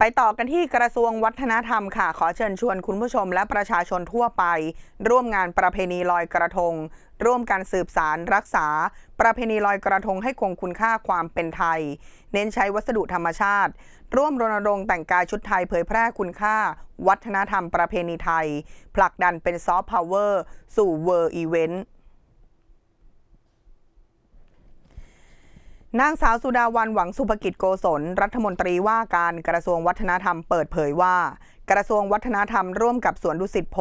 ไปต่อกันที่กระทรวงวัฒนธรรมค่ะ ขอเชิญชวนคุณผู้ชมและประชาชนทั่วไป ร่วมงานประเพณีลอยกระทง ร่วมกันสืบสารรักษา ประเพณีลอยกระทงให้คงคุณค่าความเป็นไทย เน้นใช้วัสดุธรรมชาติ ร่วมรณรงค์แต่งกายชุดไทยเผยแพร่คุณค่า วัฒนธรรมประเพณีไทย ผลักดันเป็นซอฟต์พาวเวอร์สู่เวอร์อีเวนต์ นางสาวสุดาวันหวังสุภกิจโกศล รัฐมนตรีว่าการกระทรวงวัฒนธรรมเปิดเผยว่า กระทรวงวัฒนธรรมร่วมกับสวนดุสิตโพ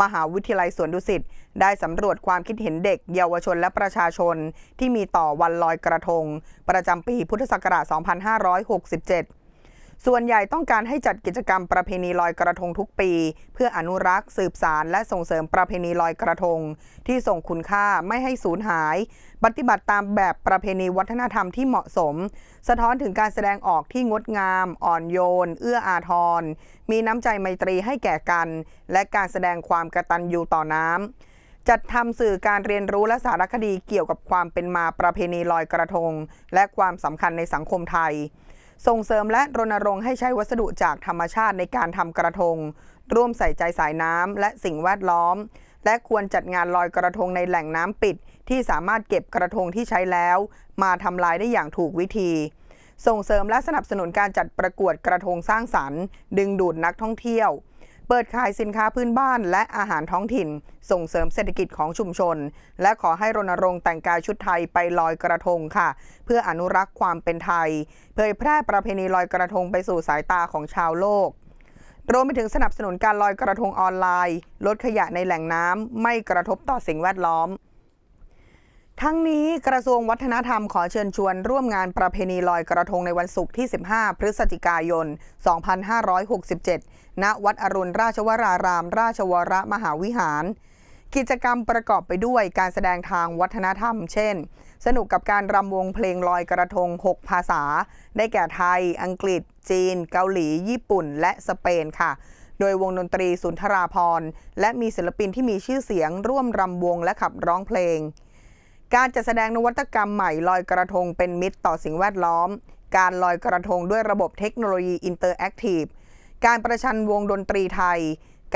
มหาวิทยาลัยสวนดุสิตได้สำรวจความคิดเห็นเด็ก เยาวชนและประชาชน ที่มีต่อวันลอยกระทง ประจำปีพุทธศักราช 2567 ส่วนใหญ่ต้องการให้จัดกิจกรรมประเพณีลอยกระทงทุกปี เพื่ออนุรักษ์ สืบสารและส่งเสริมประเพณีลอยกระทง ที่ส่งคุณค่าไม่ให้สูญหาย ปฏิบัติตามแบบประเพณีวัฒนธรรมที่เหมาะสม สะท้อนถึงการแสดงออกที่งดงาม อ่อนโยน เอื้ออาทร มีน้ำใจไมตรีให้แก่กัน และการแสดงความกตัญญูต่อน้ำจัดทำสื่อการเรียนรู้และสารคดีเกี่ยวกับความเป็นมาประเพณีลอยกระทง และความสำคัญในสังคมไทย ส่งเสริมและรณรงค์ให้ใช้วัสดุจากธรรมชาติในการทำกระทง ร่วมใส่ใจสายน้ำและสิ่งแวดล้อม และควรจัดงานลอยกระทงในแหล่งน้ำปิด ที่สามารถเก็บกระทงที่ใช้แล้ว มาทำลายได้อย่างถูกวิธี ส่งเสริมและสนับสนุนการจัดประกวดกระทงสร้างสรรค์ ดึงดูดนักท่องเที่ยว เปิดขายสินค้าพื้นบ้านและอาหารท้องถิ่น ส่งเสริมเศรษฐกิจของชุมชน และขอให้รณรงค์แต่งกายชุดไทยไปลอยกระทงค่ะ เพื่ออนุรักษ์ความเป็นไทย เผยแพร่ประเพณีลอยกระทงไปสู่สายตาของชาวโลกรวมไปถึงสนับสนุนการลอยกระทงออนไลน์ ลดขยะในแหล่งน้ำไม่กระทบต่อสิ่งแวดล้อม ทั้งนี้กระทรวงวัฒนธรรมขอเชิญชวนร่วมงานประเพณีลอยกระทงในวันศุกร์ที่ 15 พฤศจิกายน 2567 ณ วัดอรุณราชวราราม ราชวรมหาวิหาร กิจกรรมประกอบไปด้วยการแสดงทางวัฒนธรรม เช่น สนุกกับการรำวงเพลงลอยกระทง 6 ภาษา ได้แก่ไทย อังกฤษ จีน เกาหลี ญี่ปุ่น และสเปนค่ะโดยวงดนตรีสุนทราพรและมีศิลปินที่มีชื่อเสียงร่วมรำวงและขับร้องเพลง การจัดแสดงนวัตกรรมใหม่ลอยกระทงเป็นมิตรต่อสิ่งแวดล้อม การลอยกระทงด้วยระบบเทคโนโลยีอินเตอร์แอคทีฟ การประชันวงดนตรีไทย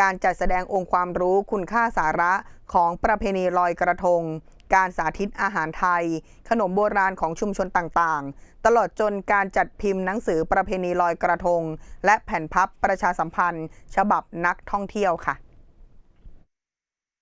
การจัดแสดงองค์ความรู้คุณค่าสาระของประเพณีลอยกระทง การสาธิตอาหารไทย ขนมโบราณของชุมชนต่างๆ ตลอดจนการจัดพิมพ์หนังสือประเพณีลอยกระทง และแผ่นพับประชาสัมพันธ์ ฉบับนักท่องเที่ยวค่ะ